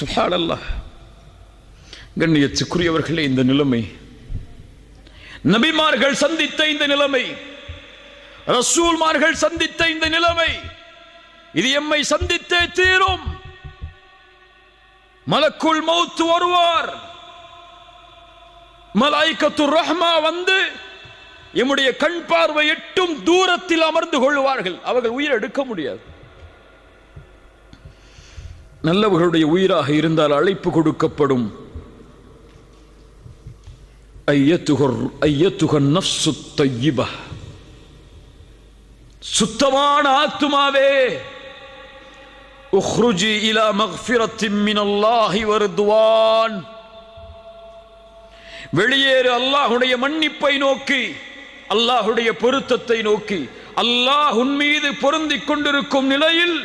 சுஹானல்லாஹ் கண்ணியத்துக்குரியவர்களே இந்த நிலைமை. நபிமார்கள் சந்தித்த இந்த நிலைமை. ரசூல்மார்கள் சந்தித்த இந்த நிலைமை. இது எம்மை சந்தித்தே தீரும். மலக்குள் மௌத்து வருவார். மலாய்கத்து ரஹ்மா வந்து எம்முடைய கண் பார்வை எட்டும் தூரத்தில் அமர்ந்து கொள்வார்கள் அவர்கள் உயிர் எடுக்க முடியாது. நல்லவர்களுடைய உயிராக இருந்தால் அழைப்பு கொடுக்கப்படும். ஐயத்துகர் ஐயத்துகன் நஃப்சு தையிபா. சுத்தமான ஆத்துமாவே. உஹ்ருஜி இலா மக்ஃபிரத்தின் மினல்லாஹி வருதுவான். வெளியேறு அல்லாஹுடைய மன்னிப்பை நோக்கி அல்லாஹுடைய பொருத்தத்தை நோக்கி அல்லாஹ் உன் மீது பொருந்திக் கொண்டிருக்கும் நிலையில்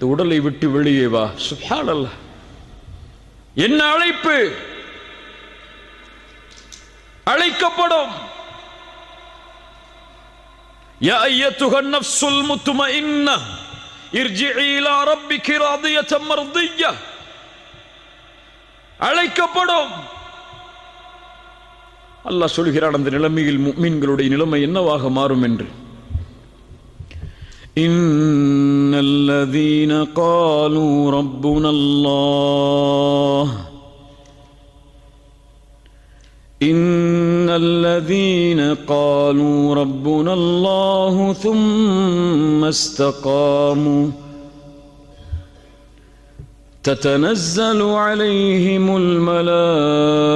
இந்த உடலை விட்டு வெளியே வா சுப்ஹானல்லாஹ் என்ன அழைப்பு அழைக்கப்படும் يا أيتها النفس المطمئنة ارجعي إلى ربك راضية مرضية அழைக்கப்படும் அல்லாஹ் சொல்கிறான் அந்த நிலைமையில் முக்மீன்களுடைய நிலைமை என்னவாக மாறும் என்று إن الذين قالوا ربنا الله إن الذين قالوا ربنا الله ثم استقاموا تتنزل عليهم الملائكة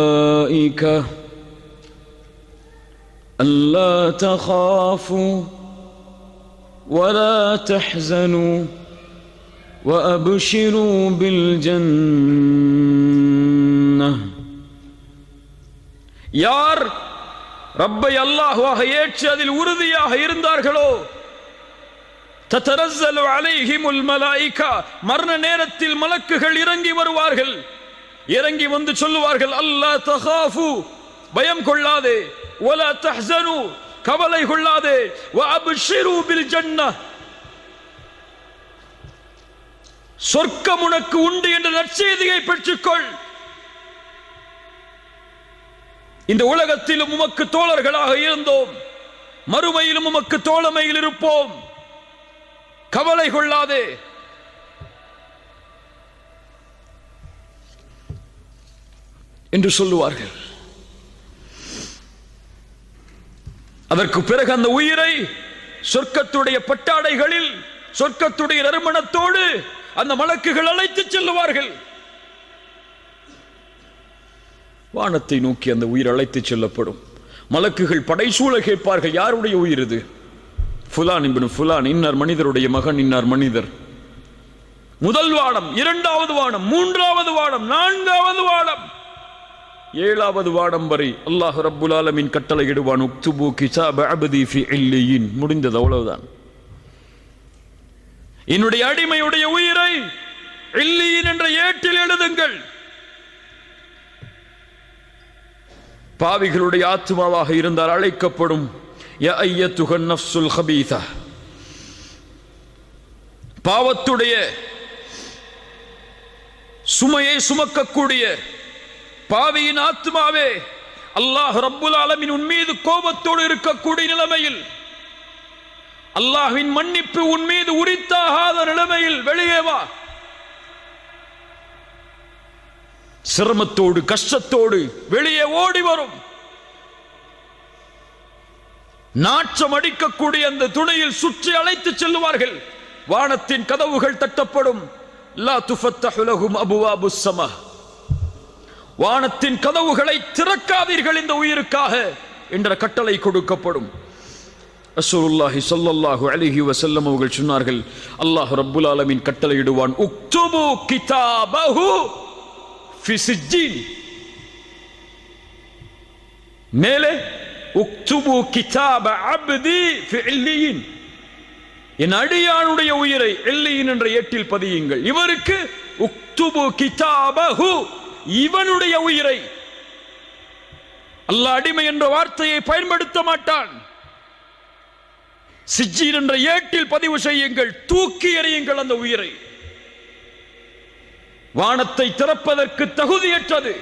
ألا تخافوا ولا تحزنوا وأبشروا بالجنة யார் ரப்பை அல்லாஹுவாக ஏற்று அதில் உறுதியாக இருந்தார்களோ தத்தரஸ்ஸலு அலைஹிமுல் மலாயிகா மரண நேரத்தில் மலக்குகள் இறங்கி வருவார்கள் இறங்கி வந்து சொல்லுவார்கள் அல்லாஹ் தகாஃபு பயம் கொள்ளாதே வலா தஹ்சனு கவலை கொள்ளாதே. சொர்க்கம் உனக்கு உண்டு என்ற நற்செய்தியை பெற்றுக்கொள். இந்த உலகத்திலும் உமக்கு தோழர்களாக இருந்தோம். மறுமையிலும் உமக்கு தோழமையில் இருப்போம். கவலை கொள்ளாதே. என்று சொல்லுவார்கள். அதற்கு பிறகு அந்த உயிரை சொர்க்கத்துடைய பட்டாடைகளில் சொர்க்கத்துடைய நறுமணத்தோடு அந்த மலக்குகள் அழைத்து செல்லுவார்கள். வானத்தை நோக்கி அந்த உயிர் அழைத்து செல்லப்படும். மலக்குகள் படைசூழ கேட்பார்கள் யாருடைய உயிர் இது? ஃபுலான் இப்னு ஃபுலான் இன்னார் மனிதருடைய மகன் இன்னார் மனிதர். முதல் வானம் இரண்டாவது வானம் மூன்றாவது வானம் நான்காவது வானம். ஏழாவது வாடம் வரை அல்லாஹ் ரப்புல் ஆலமின் கட்டளை இடுவான். உக்துபு கிசாப் அபதி ஃபி இல்லியின். முடிந்தது அவ்வளவுதான். என்னுடைய அடிமையுடைய உயிரை இல்லியின் என்ற ஏட்டில் எழுதுங்கள். பாவிகளுடைய ஆத்மாவாக இருந்தால் அழைக்கப்படும். பாவத்துடைய சுமையை சுமக்கக்கூடிய பாவியின் ஆத்மாவே அல்லாஹ் ரப்புல் ஆலமின் உன் மீது கோபத்தோடு இருக்கக்கூடிய நிலைமையில் அல்லாஹின் மன்னிப்பு உன் மீது உரித்தாகாத நிலைமையில் வெளியே வா. சிரமத்தோடு கஷ்டத்தோடு வெளியே ஓடி வரும். நாற்றம் அடிக்கக்கூடிய அந்த துணையில் சுற்றி அழைத்து செல்லுவார்கள். வானத்தின் கதவுகள் தட்டப்படும். லா துஃபத்தஹு லஹும் அபுவாபு ஸமா வானத்தின் கதவுகளை திறக்காதீர்கள் இந்த உயிருக்காக என்ற கட்டளை கொடுக்கப்படும். ரசூலுல்லாஹி சொல்லல்லாஹு அலிஹி வசல்லம் அவர்கள் சொன்னார்கள் அல்லாஹ் ரப்புல் கட்டளை கட்டளையிடுவான் உக்துபு கிதாபஹு ஃபிசிஜின் மேலே உக்துபு கிதாப அப்தி ஃபில்லியின் என் அடியானுடைய உயிரை எல்லியின் என்ற ஏட்டில் பதியுங்கள். இவருக்கு உக்துபு கிதாபஹு இவனுடைய உயிரை அல்லாஹ் அடிமை என்ற வார்த்தையை பயன்படுத்த மாட்டான் சிஜ்ஜீன் என்ற ஏட்டில் பதிவு செய்யுங்கள் தூக்கி எறியுங்கள் அந்த உயிரை வானத்தை திறப்பதற்கு தகுதியற்றது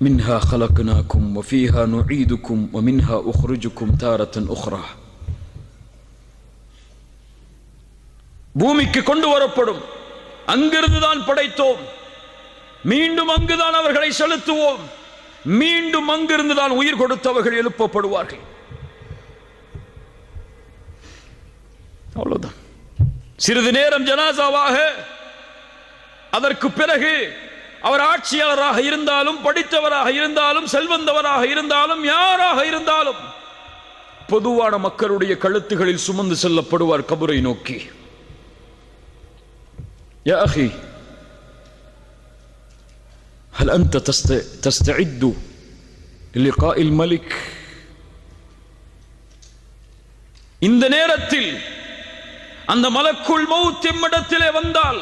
منها خلقناكم وفيها نعيدكم ومنها أخرجكم تارة أخرى பூமிக்கு கொண்டு வரப்படும். அங்கிருந்து தான் படைத்தோம். மீண்டும் அங்குதான் அவர்களை செலுத்துவோம். மீண்டும் அங்கிருந்து தான் உயிர் கொடுத்தவர்கள் எழுப்பப்படுவார்கள். அவ்வளவுதான். சிறிது நேரம் ஜனாசாவாக அதற்கு பிறகு அவர் ஆட்சியாளராக இருந்தாலும் படித்தவராக இருந்தாலும் செல்வந்தவராக இருந்தாலும் யாராக இருந்தாலும் பொதுவான மக்களுடைய கழுத்துகளில் சுமந்து செல்லப்படுவார் கபரை நோக்கி. يا أخي هل أنت تست- تستعد للقاء الملك இந்த நேரத்தில் அந்த மலக்குள் மௌத் எம்மிடத்திலே வந்தால்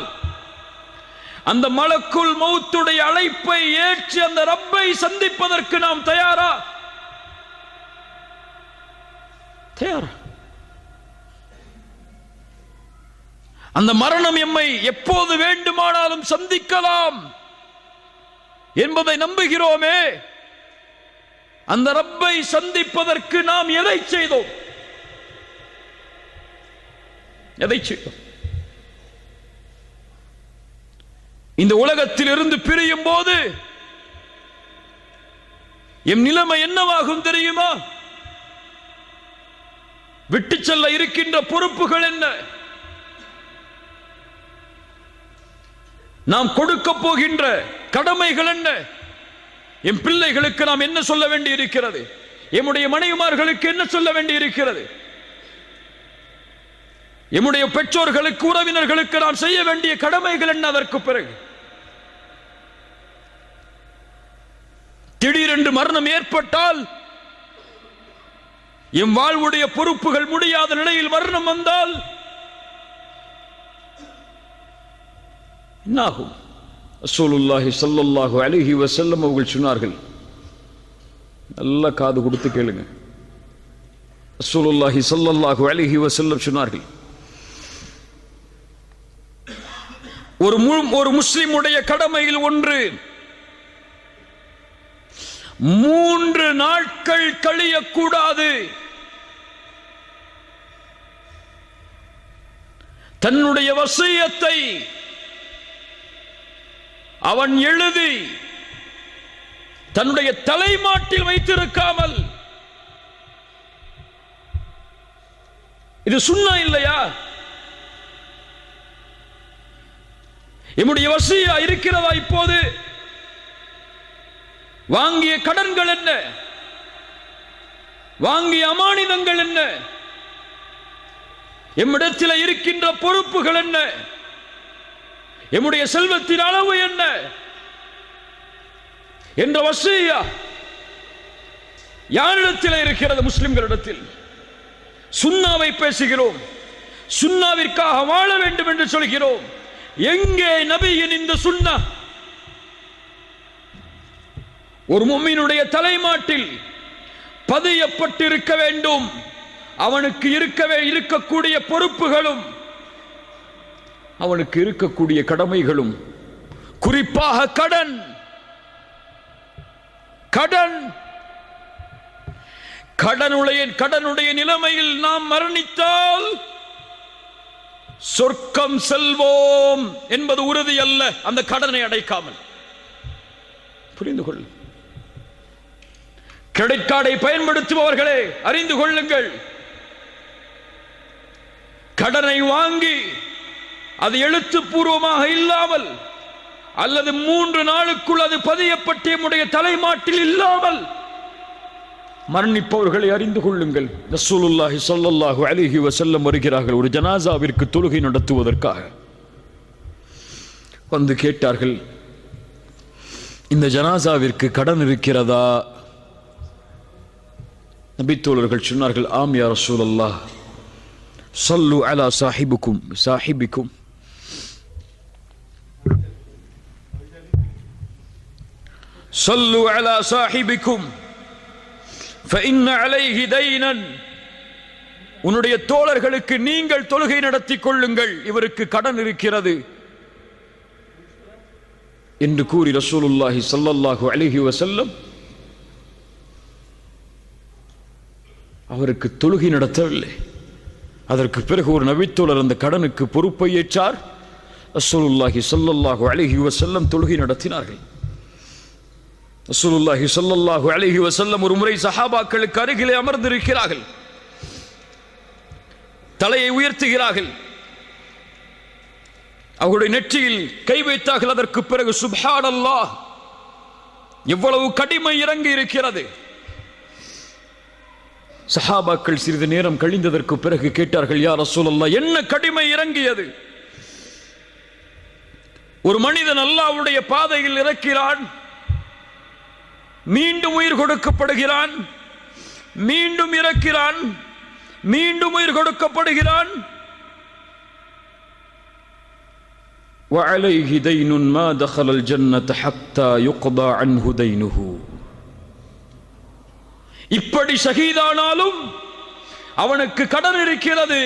அந்த மலக்குள் மௌத்துடைய அழைப்பை ஏற்றி அந்த ரப்பை சந்திப்பதற்கு நாம் தயாரா தயாரா அந்த மரணம் எம்மை எப்போது வேண்டுமானாலும் சந்திக்கலாம் என்பதை நம்புகிறோமே. அந்த ரப்பை சந்திப்பதற்கு நாம் எதை செய்தோம்? எதை செய்தோம்? இந்த உலகத்தில் இருந்து பிரியும் போது எம் நிலைமை என்னவாகும் தெரியுமா? விட்டு செல்ல இருக்கின்ற பொறுப்புகள் என்ன? நாம் கொடுக்க போகின்ற கடமைகள் என்ன? என் பிள்ளைகளுக்கு நாம் என்ன சொல்ல வேண்டி இருக்கிறது எம்முடைய மனைவிமார்களுக்கு என்ன சொல்ல வேண்டி இருக்கிறது எம்முடைய பெற்றோர்களுக்கு உறவினர்களுக்கு நாம் செய்ய வேண்டிய கடமைகள் என்ன அதற்கு பிறகு? திடீரென்று மரணம் ஏற்பட்டால் எம் வாழ்வுடைய பொறுப்புகள் முடியாத நிலையில் மரணம் வந்தால் என்னாகும்? ரசூலுல்லாஹி சல்லுல்லாஹு அலிஹி வசல்லம் அவர்கள் சொன்னார்கள். நல்ல காது கொடுத்து கேளுங்க. ரசூலுல்லாஹி சல்லல்லாஹு அலிஹி வசல்லம் சொன்னார்கள். ஒரு மு- ஒரு முஸ்லிமுடைய கடமையில் ஒன்று. மூன்று நாட்கள் கழியக்கூடாது. தன்னுடைய வசியத்தை அவன் எழுதி தன்னுடைய தலைமாட்டில் வைத்திருக்காமல். இது சுண்ணா இல்லையா? எம்முடைய வசியா இருக்கிறதா இப்போது? வாங்கிய கடன்கள் என்ன? வாங்கிய அமானிதங்கள் என்ன? எம்மிடத்தில் இருக்கின்ற பொறுப்புகள் என்ன? எம்முடைய செல்வத்தின் அளவு என்ன? என்ற வசியா யாரிடத்தில் இருக்கிறது முஸ்லிம்களிடத்தில்? சுண்ணாவை பேசுகிறோம். சுண்ணாவிற்காக வாழ வேண்டும் என்று சொல்கிறோம். எங்கே நபியின் இந்த சுண்ணா ஒரு மும்மினுடைய தலைமாட்டில் பதியப்பட்டிருக்க வேண்டும். அவனுக்கு இருக்கவே இருக்கக்கூடிய பொறுப்புகளும் அவனுக்கு இருக்கக்கூடிய கடமைகளும். குறிப்பாக கடன். கடன். கடனுடைய கடனுடைய நிலைமையில் நாம் மரணித்தால் சொர்க்கம் செல்வோம் என்பது உறுதி அல்ல. அந்த கடனை அடைக்காமல். புரிந்து கொள். கிரெடிட் கார்டை பயன்படுத்துபவர்களே அறிந்து கொள்ளுங்கள். கடனை வாங்கி அது எழுத்துப்பூர்வமாக இல்லாமல் அல்லது மூன்று நாளுக்குள் அது பதியப்பட்டு நம்முடைய தலைமாட்டில் இல்லாமல் மரணிப்பவர்களை அறிந்து கொள்ளுங்கள். ரசூலுல்லாஹி சொல்லல்லாஹு வசல்லம் வருகிறார்கள். ஒரு ஜனாசாவிற்கு தொழுகை நடத்துவதற்காக. வந்து கேட்டார்கள் இந்த ஜனாசாவிற்கு கடன் இருக்கிறதா? நபித்தோழர்கள் சொன்னார்கள் ஆம் யார் சூழல்லா சொல்லு அலா சாஹிபுக்கும் சாஹிபிக்கும். صلوا على صاحبكم فإن عليه دينا உன்னுடைய தோழர்களுக்கு நீங்கள் தொழுகை நடத்தி கொள்ளுங்கள் இவருக்கு கடன் இருக்கிறது என்று கூறி ரசூலுல்லாஹி ஸல்லல்லாஹு அலைஹி வஸல்லம் அவருக்கு தொழுகை நடத்தவில்லை அதற்கு பிறகு ஒரு நபித்தோழர் அந்த கடனுக்கு பொறுப்பை ஏற்றார் ரசூலுல்லாஹி ஸல்லல்லாஹு அலைஹி வஸல்லம் தொழுகை நடத்தினார்கள் ரசூலுல்லாஹி ஸல்லல்லாஹு அலைஹி வஸல்லம் ஒரு முறை சஹாபாக்களுக்கு அருகிலே அமர்ந்திருக்கிறார்கள். தலையை உயர்த்துகிறார்கள். அவருடைய நெற்றியில் கை வைத்தார்கள். அதற்கு பிறகு சுப்ஹான் அல்லாஹ் எவ்வளவு கடிமை இறங்கி இருக்கிறது. சஹாபாக்கள் சிறிது நேரம் கழிந்ததற்கு பிறகு கேட்டார்கள் யார் ரசூலல்லா என்ன கடிமை இறங்கியது? ஒரு மனிதன் அல்லாவுடைய பாதையில் இறக்கிறான். மீண்டும் உயிர் கொடுக்கப்படுகிறான் மீண்டும் இறக்கிறான் மீண்டும் உயிர் கொடுக்கப்படுகிறான் وعليه دين ما دخل الجنة حتى يقضى عنه دينه இப்படி ஷஹீதானாலும் அவனுக்கு கடன் இருக்கிறது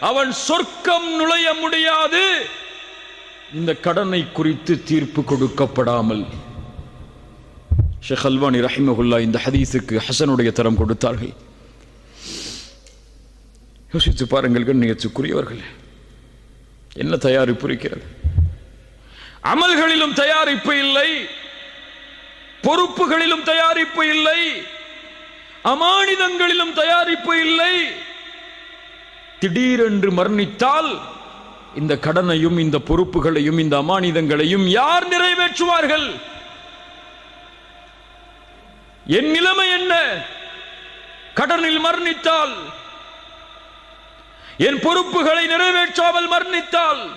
அவன் சொர்க்கம் நுழைய முடியாது இந்த கடனை குறித்து தீர்ப்பு கொடுக்கப்படாமல் ஷேக் அல்வானி ரஹிமகுல்லா இந்த ஹதீஸுக்கு ஹசனுடைய தரம் கொடுத்தார்கள். யோசித்து பாருங்கள் கண்ணியத்துக்குரியவர்கள் என்ன தயாரிப்பு இருக்கிறது? அமல்களிலும் தயாரிப்பு இல்லை பொறுப்புகளிலும் தயாரிப்பு இல்லை அமானிதங்களிலும் தயாரிப்பு இல்லை. திடீரென்று மரணித்தால் இந்த கடனையும் இந்த பொறுப்புகளையும் இந்த அமானிதங்களையும் யார் நிறைவேற்றுவார்கள்? என் நிலைமை என்ன? கடனில் மரணித்தால் என் பொறுப்புகளை நிறைவேற்றாமல் மரணித்தால்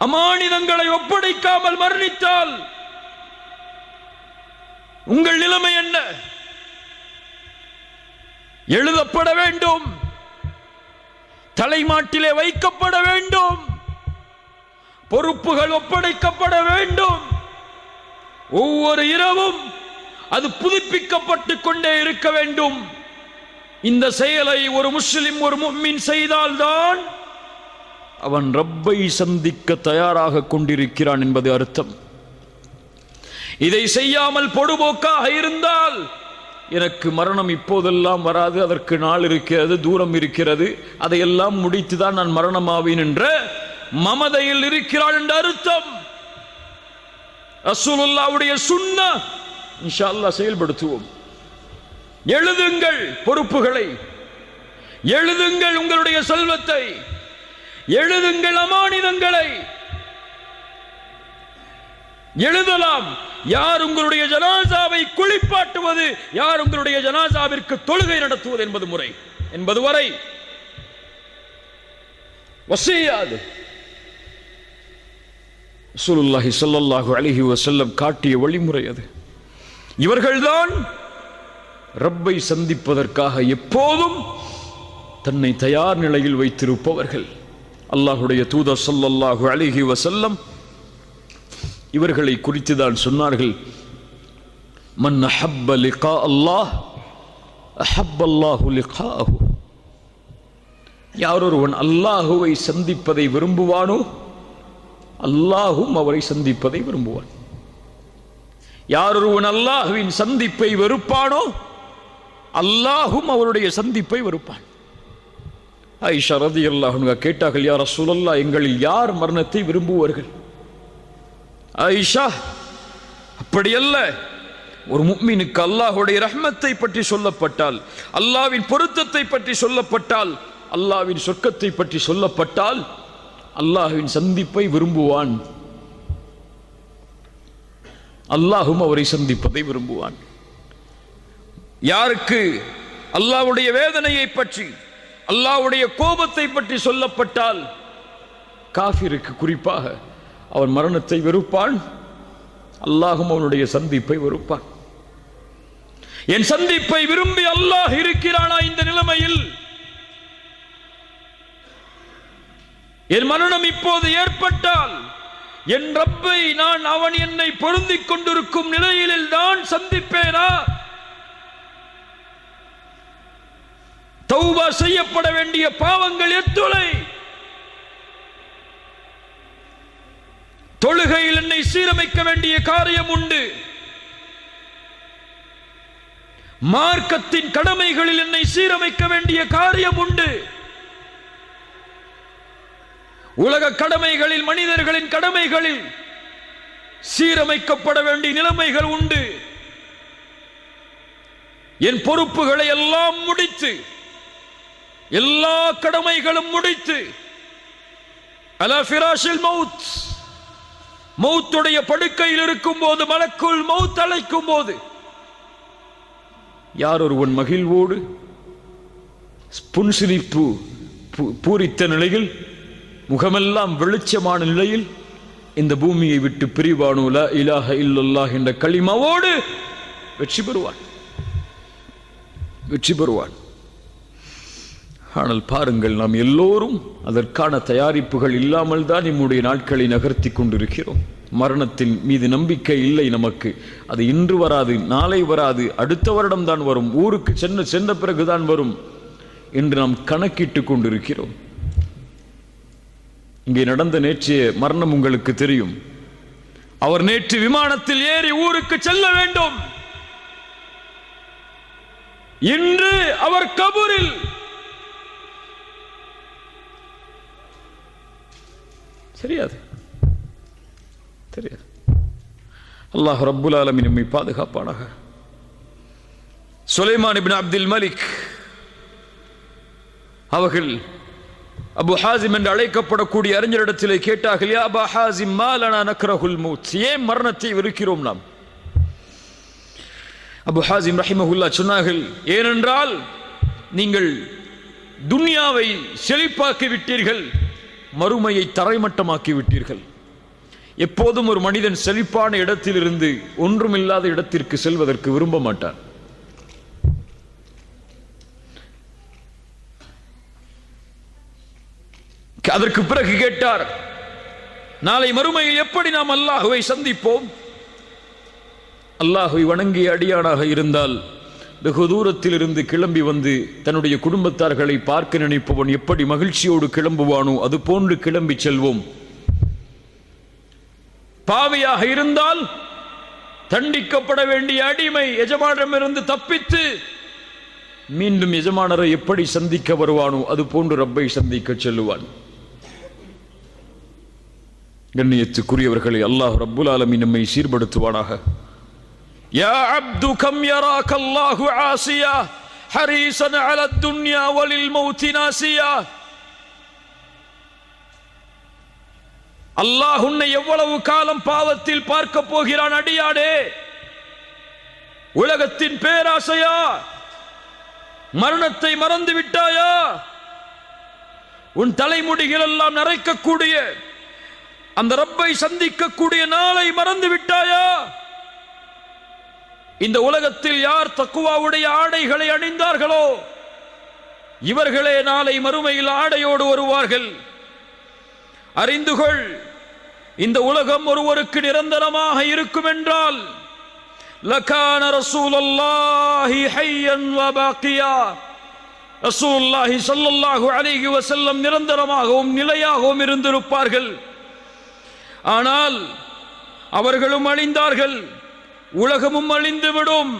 அமானிதங்களை ஒப்படைக்காமல் மரணித்தால் உங்கள் நிலைமை என்ன? எழுதப்பட வேண்டும். தலைமாட்டிலே வைக்கப்பட வேண்டும். பொறுப்புகள் ஒப்படைக்கப்பட வேண்டும். ஒவ்வொரு இரவும் அது புதுப்பிக்கப்பட்டு கொண்டே இருக்க வேண்டும். இந்த செயலை ஒரு முஸ்லிம் ஒரு மும்மின் செய்தால்தான் அவன் ரப்பை சந்திக்க தயாராக கொண்டிருக்கிறான் என்பது அர்த்தம். இதை செய்யாமல் பொடுபோக்காக இருந்தால் எனக்கு மரணம் இப்போதெல்லாம் வராது அதற்கு நாள் இருக்கிறது தூரம் இருக்கிறது அதையெல்லாம் முடித்துதான் நான் மரணமாவேன் என்ற மமதையில் இருக்கிறாள் என்ற அர்த்தம். ரசூலுல்லாவுடைய சுண்ண இன்ஷா செயல்படுத்துவோம். எழுதுங்கள் பொறுப்புகளை. எழுதுங்கள் உங்களுடைய செல்வத்தை. எழுதுங்கள் அமானிதங்களை. எழுதலாம். யார் உங்களுடைய ஜனாசாவை குளிப்பாட்டுவது யார் உங்களுடைய ஜனாசாவிற்கு தொழுகை நடத்துவது என்பது முறை. என்பது வரை. வசியாது. ரசூலுல்லாஹி ஸல்லல்லாஹு அலைஹி வஸல்லம் காட்டிய வழிமுறை அது. இவர்கள்தான் ரப்பை சந்திப்பதற்காக எப்போதும் தன்னை தயார் நிலையில் வைத்திருப்பவர்கள். அல்லாஹுடைய தூதர் ஸல்லல்லாஹு அழகி வசல்லம் இவர்களை குறித்து தான் சொன்னார்கள். மன் அஹப்ப லிகா அல்லாஹ் அஹப் அல்லாஹு லிகாஹு. யாரொருவன் அல்லாஹுவை சந்திப்பதை விரும்புவானோ அல்லாஹும் அவரை சந்திப்பதை விரும்புவான். யாரொருவன் அல்லாஹுவின் சந்திப்பை வெறுப்பானோ அல்லாஹும் அவருடைய சந்திப்பை வெறுப்பான். ஐஷா ரதி அல்லாஹுங்க கேட்டார்கள் யார் சூழல்லா எங்களில் யார் மரணத்தை விரும்புவார்கள்? ஐஷா அப்படியல்ல. ஒரு முக்மீனுக்கு அல்லாஹுடைய ரஹ்மத்தை பற்றி சொல்லப்பட்டால் அல்லாவின் பொருத்தத்தை பற்றி சொல்லப்பட்டால் அல்லாவின் சொர்க்கத்தை பற்றி சொல்லப்பட்டால் அல்லாஹுவின் சந்திப்பை விரும்புவான். அல்லாஹும் அவரை சந்திப்பதை விரும்புவான். யாருக்கு? அல்லாஹ்வுடைய வேதனையை பற்றி அல்லாஹ்வுடைய கோபத்தை பற்றி சொல்லப்பட்டால் காஃபிருக்கு குறிப்பாக அவன் மரணத்தை வெறுப்பான் அல்லாஹும் அவனுடைய சந்திப்பை வெறுப்பான். என் சந்திப்பை விரும்பி அல்லாஹ் இருக்கிறானா இந்த நிலைமையில்? என் மரணம் இப்போது ஏற்பட்டால் என் ரப்பை நான் அவன் என்னை பொருந்திக் கொண்டிருக்கும் நிலையில் நான் சந்திப்பேனா? தௌபா செய்யப்பட வேண்டிய பாவங்கள் எத்துளை தொழுகையில் என்னை சீரமைக்க வேண்டிய காரியம் உண்டு. மார்க்கத்தின் கடமைகளில் என்னை சீரமைக்க வேண்டிய காரியம் உண்டு. உலக கடமைகளில் மனிதர்களின் கடமைகளில் சீரமைக்கப்பட வேண்டிய நிலைமைகள் உண்டு. என் பொறுப்புகளை எல்லாம் முடித்து எல்லா கடமைகளும் முடித்து அலா மவுத் மௌத்துடைய படுக்கையில் இருக்கும் போது மலக்குள் மவுத் அழைக்கும் போது யார் ஒருவன் மகிழ்வோடு புன்சிரிப்பு பூ- பூரித்த நிலையில் முகமெல்லாம் வெளிச்சமான நிலையில் இந்த பூமியை விட்டு பிரிவானுல இலாக இல்லல்லாஹ் என்ற களிமாவோடு வெற்றி பெறுவான். வெற்றி பெறுவான். ஆனால் பாருங்கள் நாம் எல்லோரும் அதற்கான தயாரிப்புகள் இல்லாமல் தான் நம்முடைய நாட்களை நகர்த்தி கொண்டிருக்கிறோம். மரணத்தின் மீது நம்பிக்கை இல்லை நமக்கு. அது இன்று வராது நாளை வராது அடுத்த வருடம் தான் வரும் ஊருக்கு சென்று சென்ற பிறகுதான் வரும் என்று நாம் கணக்கிட்டு கொண்டிருக்கிறோம். இங்கே நடந்த நேற்றைய மரணம் உங்களுக்கு தெரியும். அவர் நேற்று விமானத்தில் ஏறி ஊருக்கு செல்ல வேண்டும். இன்று அவர் கபூரில். தெரியாது. தெரியாது. அல்லாஹ் ரப்புல் ஆலமி நம்மை பாதுகாப்பானாக. சுலைமான் இபின் அப்துல் மலிக் அவர்கள் அபு ஹாசிம் என்று அழைக்கப்படக்கூடிய அறிஞரிடத்திலே கேட்டார்கள் யா அபா ஹாசிம் மாலனா நக்ரஹுல் மூத்? ஏன் மரணத்தை வெறுக்கிறோம் நாம்? அபு ஹாசிம் ரஹிமஹுல்லா சொன்னார்கள் ஏனென்றால் நீங்கள் துன்யாவை செழிப்பாக்கி விட்டீர்கள் மறுமையை தரைமட்டமாக்கி விட்டீர்கள் எப்போதும் ஒரு மனிதன் செழிப்பான இடத்திலிருந்து ஒன்றுமில்லாத இடத்திற்கு செல்வதற்கு விரும்ப மாட்டான் அதற்கு பிறகு கேட்டார் நாளை மறுமையில் எப்படி நாம் அல்லாஹுவை சந்திப்போம்? அல்லாஹுவை வணங்கிய அடியானாக இருந்தால் வெகு தூரத்தில் இருந்து கிளம்பி வந்து தன்னுடைய குடும்பத்தார்களை பார்க்க நினைப்பவன் எப்படி மகிழ்ச்சியோடு கிளம்புவானோ அது போன்று கிளம்பி செல்வோம். பாவியாக இருந்தால் தண்டிக்கப்பட வேண்டிய அடிமை எஜமானமிருந்து தப்பித்து மீண்டும் எஜமானரை எப்படி சந்திக்க வருவானோ அது போன்று ரப்பை சந்திக்க செல்லுவான். கண்ணியத்துக்குரியவர்களை அல்லாஹ் ரப்புல் ஆலமி நம்மை சீர்படுத்துவானாக. யா அப்து கம் யராக் அல்லாஹு ஆசியா ஹரிசன் அல துன்யா வலில் மௌத்தி நாசியா. அல்லாஹ் உன்னை எவ்வளவு காலம் பாவத்தில் பார்க்க போகிறான் அடியாடே உலகத்தின் பேராசையா? மரணத்தை மறந்து விட்டாயா உன் தலைமுடிகள் எல்லாம் நரைக்கக்கூடிய அந்த ரப்பை சந்திக்கக்கூடிய நாளை மறந்து விட்டாயா? இந்த உலகத்தில் யார் தக்குவாவுடைய ஆடைகளை அணிந்தார்களோ? இவர்களே நாளை மறுமையில் ஆடையோடு வருவார்கள். அறிந்து கொள் இந்த உலகம் ஒருவருக்கு நிரந்தரமாக இருக்கும் என்றால் லகான ரசூலல்லாஹி ஹய்யன் வ பாக்கியா. ரசூலுல்லாஹி ஸல்லல்லாஹு அலைஹி வசல்லம் நிரந்தரமாகவும் நிலையாகவும் இருந்திருப்பார்கள். ஆனால் அவர்களும் அழிந்தார்கள் உலகமும் அழிந்துவிடும்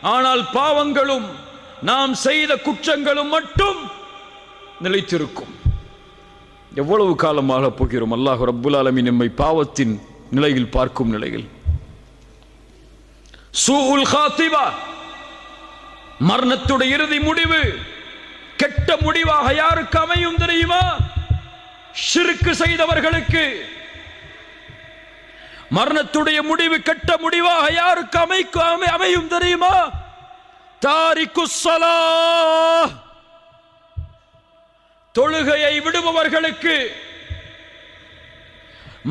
ஆனால் பாவங்களும் நாம் செய்த குற்றங்களும் மட்டும் நிலைத்திருக்கும். எவ்வளவு காலமாக போகிறோம்? அல்லாஹு அபுல் அலமி நம்மை பாவத்தின் நிலையில் பார்க்கும் நிலையில். மரணத்துடைய இறுதி முடிவு. கெட்ட முடிவாக யாருக்கு அமையும் தெரியுமா? சிறுக்கு செய்தவர்களுக்கு. மரணத்துடைய முடிவு கெட்ட முடிவாக யாருக்கு அமைக்கும் அமை- அமையும் தெரியுமா? தாரிக்கு தொழுகையை விடுபவர்களுக்கு.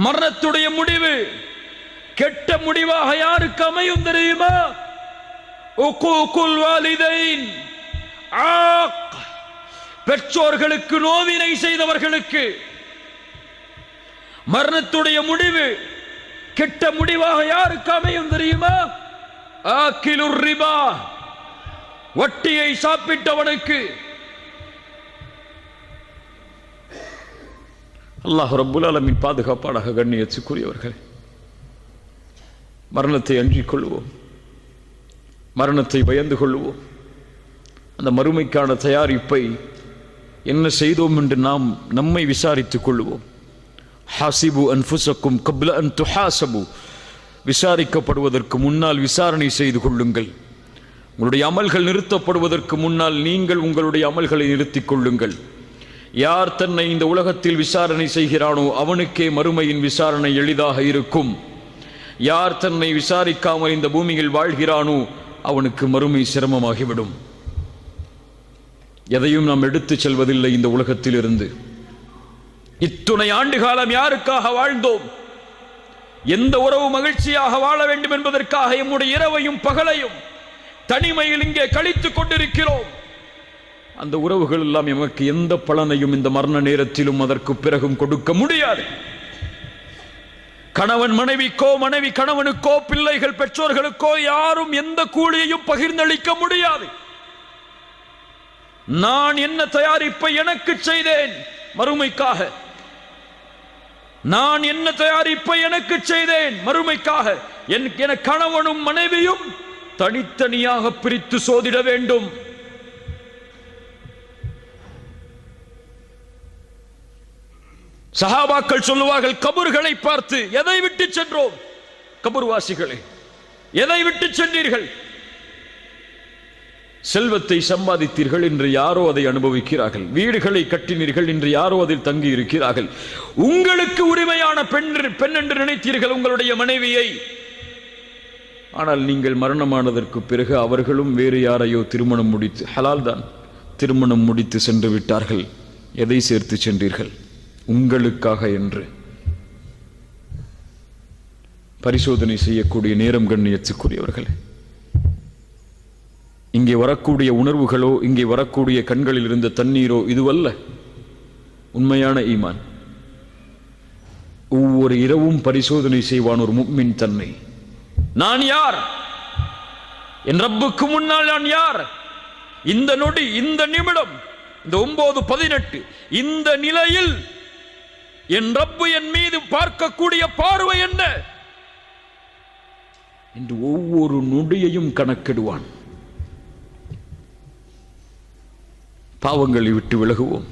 மரணத்துடைய முடிவு கெட்ட முடிவாக யாருக்கு அமையும் தெரியுமா? உக்கு வாலிதைன் ஆக். பெற்றோர்களுக்கு நோவினை செய்தவர்களுக்கு மரணத்துடைய முடிவு கெட்ட முடிவாக யாருக்கு அமையும் தெரியுமா? ஆக்கிலுர் ரிபா. வட்டியை சாப்பிட்டவனுக்கு. அல்லாஹ் ரபுல் அலமின் பாதுகாப்பாடாக கண்ணியத்துக்குரியவர்கள். மரணத்தை அஞ்சிக் கொள்வோம். மரணத்தை பயந்து கொள்வோம். அந்த மறுமைக்கான தயாரிப்பை என்ன செய்தோம் என்று நாம் நம்மை விசாரித்துக் கொள்வோம். ஹாசிபு அன்புசக்கும் கப்ல அன் துஹாசபு. விசாரிக்கப்படுவதற்கு முன்னால் விசாரணை செய்து கொள்ளுங்கள். உங்களுடைய அமல்கள் நிறுத்தப்படுவதற்கு முன்னால் நீங்கள் உங்களுடைய அமல்களை நிறுத்திக் கொள்ளுங்கள். யார் தன்னை இந்த உலகத்தில் விசாரணை செய்கிறானோ அவனுக்கே மறுமையின் விசாரணை எளிதாக இருக்கும். யார் தன்னை விசாரிக்காமல் இந்த பூமியில் வாழ்கிறானோ அவனுக்கு மறுமை சிரமமாகிவிடும். எதையும் நாம் எடுத்துச் செல்வதில்லை இந்த உலகத்தில் இருந்து இத்துணை ஆண்டு காலம் யாருக்காக வாழ்ந்தோம்? எந்த உறவு மகிழ்ச்சியாக வாழ வேண்டும் என்பதற்காக எம்முடைய இரவையும் பகலையும் தனிமையில் இங்கே கழித்துக் கொண்டிருக்கிறோம். அந்த உறவுகள் எல்லாம் எமக்கு எந்த பலனையும் இந்த மரண நேரத்திலும் அதற்கு பிறகும் கொடுக்க முடியாது. கணவன் மனைவிக்கோ மனைவி கணவனுக்கோ பிள்ளைகள் பெற்றோர்களுக்கோ யாரும் எந்த கூலியையும் பகிர்ந்தளிக்க முடியாது. நான் என்ன தயாரிப்பை எனக்கு செய்தேன்? மறுமைக்காக. நான் என்ன தயாரிப்பை எனக்கு செய்தேன்? மறுமைக்காக. என் என கணவனும் மனைவியும் தனித்தனியாக பிரித்து சோதிட வேண்டும். சஹாபாக்கள் சொல்லுவார்கள் கபர்களை பார்த்து எதை விட்டு சென்றோம்? கபர்வாசிகளே எதை விட்டு சென்றீர்கள்? செல்வத்தை சம்பாதித்தீர்கள் என்று யாரோ அதை அனுபவிக்கிறார்கள். வீடுகளை கட்டினீர்கள் என்று யாரோ அதில் தங்கி இருக்கிறார்கள் உங்களுக்கு உரிமையான பெண் பெண் என்று நினைத்தீர்கள் உங்களுடைய மனைவியை. ஆனால் நீங்கள் மரணமானதற்கு பிறகு அவர்களும் வேறு யாரையோ திருமணம் முடித்து ஹலால் தான் திருமணம் முடித்து சென்று விட்டார்கள். எதை சேர்த்து சென்றீர்கள்? உங்களுக்காக என்று. பரிசோதனை செய்யக்கூடிய நேரம் கண்ணியத்துக்குரியவர்களே. இங்கே வரக்கூடிய உணர்வுகளோ இங்கே வரக்கூடிய கண்களில் இருந்த தண்ணீரோ இதுவல்ல. உண்மையான ஈமான். ஒவ்வொரு இரவும் பரிசோதனை செய்வான் ஒரு முக்மின் தன்னை. நான் யார்? என் ரப்புக்கு முன்னால் நான் யார்? இந்த நொடி இந்த நிமிடம் இந்த ஒன்பது பதினெட்டு இந்த நிலையில் என் ரப்பு என் மீது பார்க்கக்கூடிய பார்வை என்ன? என்று ஒவ்வொரு நொடியையும் கணக்கிடுவான். பாவங்களை விட்டு விலகுவோம்.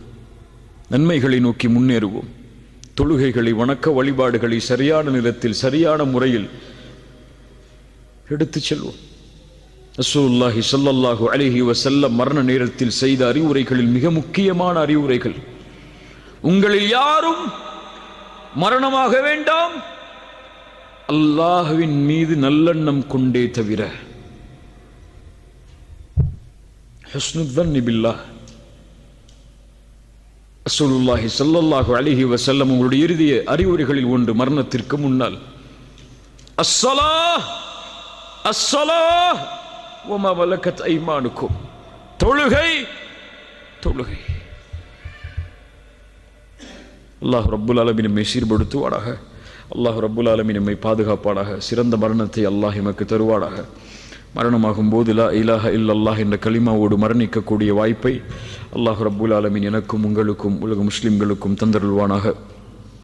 நன்மைகளை நோக்கி முன்னேறுவோம். தொழுகைகளை வணக்க வழிபாடுகளை சரியான நேரத்தில் சரியான முறையில் எடுத்துச் செல்வோம். ரசூலுல்லாஹி ஸல்லல்லாஹு அழகி செல்ல மரண நேரத்தில் செய்த அறிவுரைகளில் மிக முக்கியமான அறிவுரைகள். உங்களில் யாரும் மரணமாக வேண்டாம். அல்லாஹுவின் மீது நல்லெண்ணம் கொண்டே தவிர. ஹஸ்னுதன் நிபில்லா ரசூலுல்லாஹி சல்லல்லாஹு அலிஹி வசல்லம் உங்களுடைய இறுதிய அறிவுரைகளில் ஒன்று மரணத்திற்கு முன்னால். அஸ்ஸலா அஸ்ஸலா வமா மலக்கத் ஐமானுக்கும். தொழுகை! தொழுகை. அல்லாஹ் ரப்புல் ஆலமீன் நம்மை சீர்படுத்துவாடாக அல்லாஹ் ரப்புல் ஆலமீன் நம்மை பாதுகாப்பாடாக சிறந்த மரணத்தை அல்லாஹ் எமக்கு தருவாடாக மரணமாகும் போது லா இலாஹ இல்லல்லாஹ் என்ற கலிமாவோடு மரணிக்கக்கூடிய வாய்ப்பை அல்லாஹ் ரபுல் ஆலமின் எனக்கும் உங்களுக்கும் உலக முஸ்லிம்களுக்கும் தந்தருள்வானாக.